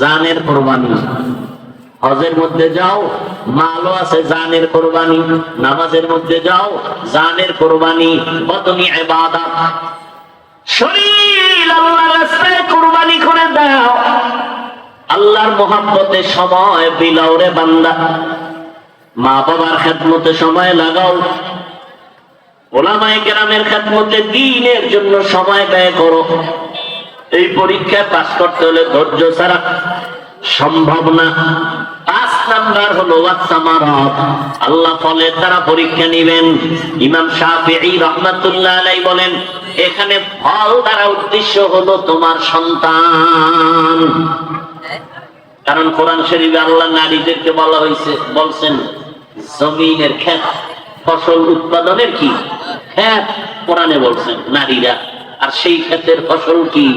জানের কোরবানি। হজের মধ্যে যাও, মালও আছে জানের কোরবানি। নামাজের মধ্যে যাও, জানের কোরবানি। বদনি ইবাদত। শরীর আল্লাহর রাস্তায় কোরবানি করে দাও। আল্লাহর মোহাব্বতে সময় বিলাও রে বান্দা। মা বাবার খেদমতে সময় লাগাও। ওলামায়ে কেরামের খেদমতে দিনের জন্য সময় ব্যয় করো। এই পরীক্ষায় পাস করতে হলে ধৈর্য ছাড়া সম্ভব না। কারণ কোরআন শরীফে আল্লাহ নারীদেরকে বলা হয়েছে, বলছেন, জমিনের ক্ষেত, ফসল উৎপাদনের কি? ক্ষেত, কোরআনে বলছেন, নারীরা। আর সেই ক্ষেতের ফসল কি?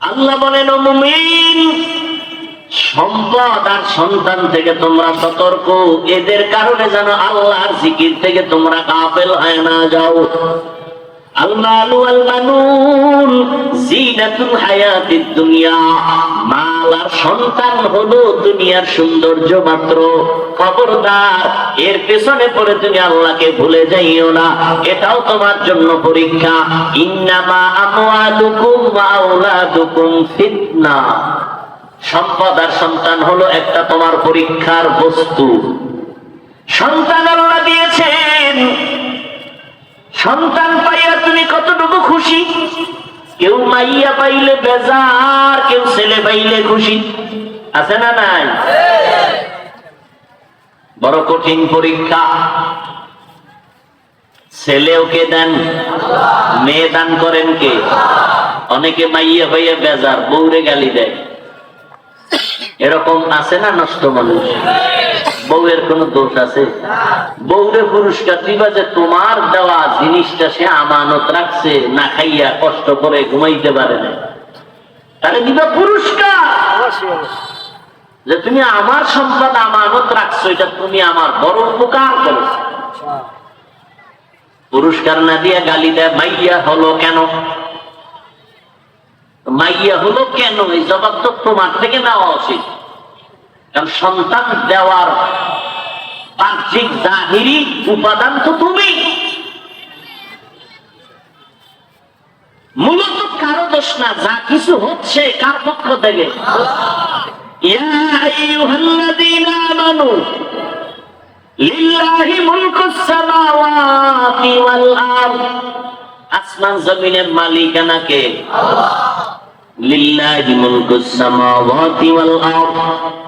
আল্লাহ বলেন সম্পদ আর সন্তান থেকে তোমরা সতর্ক। এদের কারণে যেন আল্লাহর জিকির থেকে তোমরা কাপেল হয় না যাও। المال والبنون زينة الحياة الدنيا মাল আর সন্তান হলো দুনিয়ার সৌন্দর্য মাত্র খবরদার এর পেছনে পড়ে তুমি আল্লাহকে ভুলে যাইও না এটাও তোমার জন্য পরীক্ষা ইন্নামা আমওয়ালুকুম ওয়া আওলাদুকুম ফিতনা সম্পদ আর সন্তান হলো একটা তোমার পরীক্ষার বস্তু সন্তান আল্লাহ দিয়েছেন সন্তান পাইয়া তুমি কতটুকু খুশি? কেউ মাইয়া পাইলে বেজার, কেউ ছেলে পাইলে খুশি। আছে না নাই? বড় কঠিন পরীক্ষা। ছেলেও কে দেন? মেয়ে দান করেন কে? অনেকে মাইয়া পাইয়া বেজার বৌরে গালি দেয়। এরকম আছে না নষ্ট মানুষ? বউয়ের কোন দোষ আছে? বউরে পুরস্কার দিবা যে তোমার দেওয়া জিনিসটা সে আমানত রাখছে না খাইয়া কষ্ট করে ঘুমাইতে পারে না। তাহলে দিবা পুরস্কার। যে তুমি আমার সম্পদ আমানত রাখছো এটা তুমি আমার বড় উপকার করেছ। পুরস্কার না দিয়ে গালি দেয় মাইয়া হলো কেন? মাইয়া হলো কেন? এই জবাব তো তোমার থেকে নেওয়া উচিত। সন্তান দেওয়ার বাহ্যিক জাহিরি উপাদান তো তুমি। মূলত কারও দোষ না, যা কিছু হচ্ছে কার পক্ষ থেকে? আসমান জমিনের মালিকানা কে লিল্লাহি মুলকুস সামাওয়াতি ওয়াল আরদ।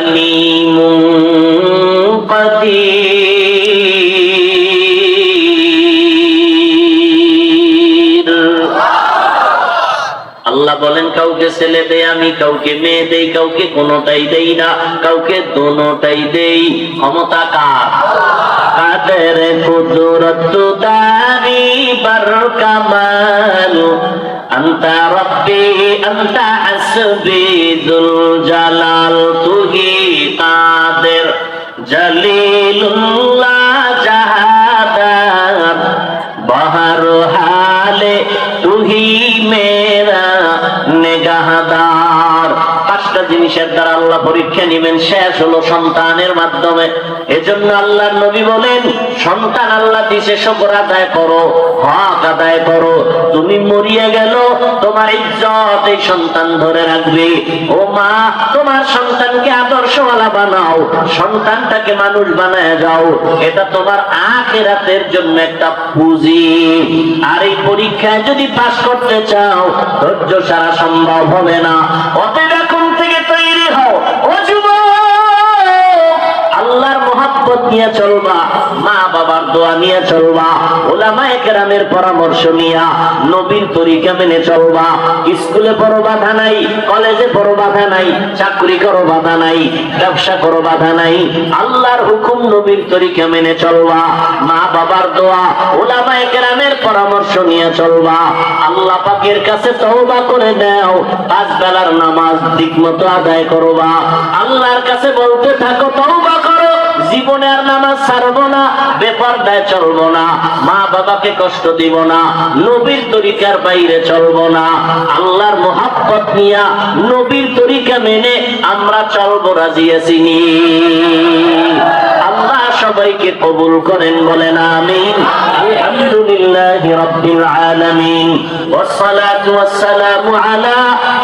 ছেলে দেই আমি কাউকে মেয়ে দেই, কাউকে কোনোটাই দেই না, কাউকে দোনোটাই দেই। ক্ষমতা কার? কাদের কুদরত কামাল? জালাল তুহি কাদের জলিলুল্লাহ জিনিসের দ্বারা আল্লাহ পরীক্ষা নিবেন, শেষ হলো সন্তানের মাধ্যমে। এজন্য আল্লাহর নবী বলেন, সন্তান আল্লাহ দিছে, শকর আদায় করো, হক আদায় করো। তুমি মরিয়ে গেল, তোমার ইজ্জত এই সন্তান ধরে রাখবে। ও মা, তোমার সন্তানকে আদর্শওয়ালা বানাও, সন্তানটাকে মানুষ বানায় যাও। এটা তোমার আখেরাতের জন্য একটা পুঁজি। আর এই পরীক্ষায় যদি পাশ করতে চাও, ধৈর্য সারা সম্ভব হবে না। অতএব কেরামের পরামর্শ নিয়া নবীর তরিকা মেনে চলবা। স্কুলে পড়ো, বাধা নাই। কলেজে পড়ো, বাধা নাই। চাকরি করো, বাধা নাই। ব্যবসা করো, বাধা নাই। আল্লাহর হুকুম নবীর তরিকা মেনে চলবা। মা বাবার দোয়া, ওলামায়ে কেরামের পরামর্শ নিয়ে চলবা। আল্লাহ পাকের কাছে তওবা করে দাও। পাঁচ বেলার নামাজ ঠিকমতো আদায় করবা। আল্লাহর কাছে বলতে থাকো, তওবা করো। জীবনে আর নামাজ ছাড়বো না বেপরদায় চলবো না মা বাবাকে কষ্ট দিব না নবীর তরিকার বাইরে চলবো না আল্লাহর মোহাব্বত নিয়া নবীর তরিকা মেনে আমরা চলবো রাজি আছিনি আল্লাহ সবাইকে কবুল করেন বলেন আমিন আলহামদুলিল্লাহ রাব্বিল আলামিন والصلاة والسلام على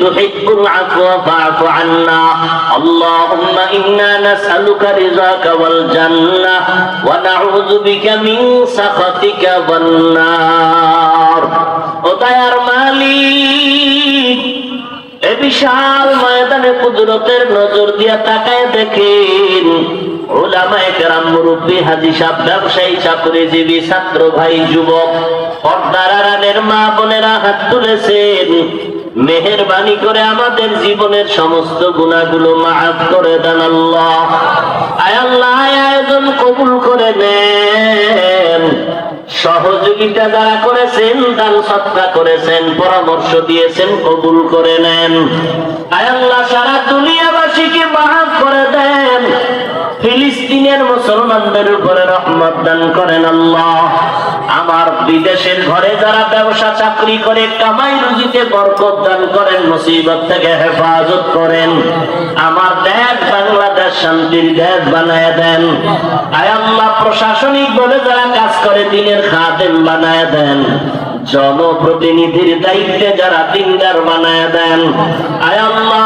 تحب العفو فاعف عنا اللهم إنا نسألك رضاك والجنة ونعوذ بك من سخطك والنار ওদায়ার মালিক এ বিশাল ময়দানে কুদরতের নজর দিয়া তাকায় দেখেন ওলামায়ে কেরাম মুরব্বী হাজি সাহেব ব্যবসায়ী চাকরিজীবী ছাত্র ভাই যুবক পর্দার আড়ালের মা বোনেরা হাত তুলেছেন মেহেরবানি করে আমাদের জীবনের সমস্ত গুণাগুলো মাফ করে দেন আল্লাহ। আল্লাহ আয়োজন কবুল করে নেন। সহযোগিতা যারা করেছেন, দান সত্তা করেছেন, পরামর্শ দিয়েছেন, কবুল করে নেন। আয় আল্লাহ, সারা দুনিয়াবাসীকে মাফ করে দেন। ফিলিস্তিনের মুসলমানদের উপরে রহমত দান করেন আল্লাহ। আমার বিদেশের ঘরে যারা ব্যবসা চাকরি করে, কামাই রুজিতে বরকত দান করেন, মুসিবত থেকে হেফাজত করেন। আমার দেশ বাংলাদেশ শান্তির দেশ বানায় দেন। আয় আল্লাহ প্রশাসনিক বলে যারা কাজ করে, দিনের খাদেম বানায় দেন। জনপ্রতিনিধির দায়িত্বে যারা দিনদার বানায় দেন। আয় আল্লাহ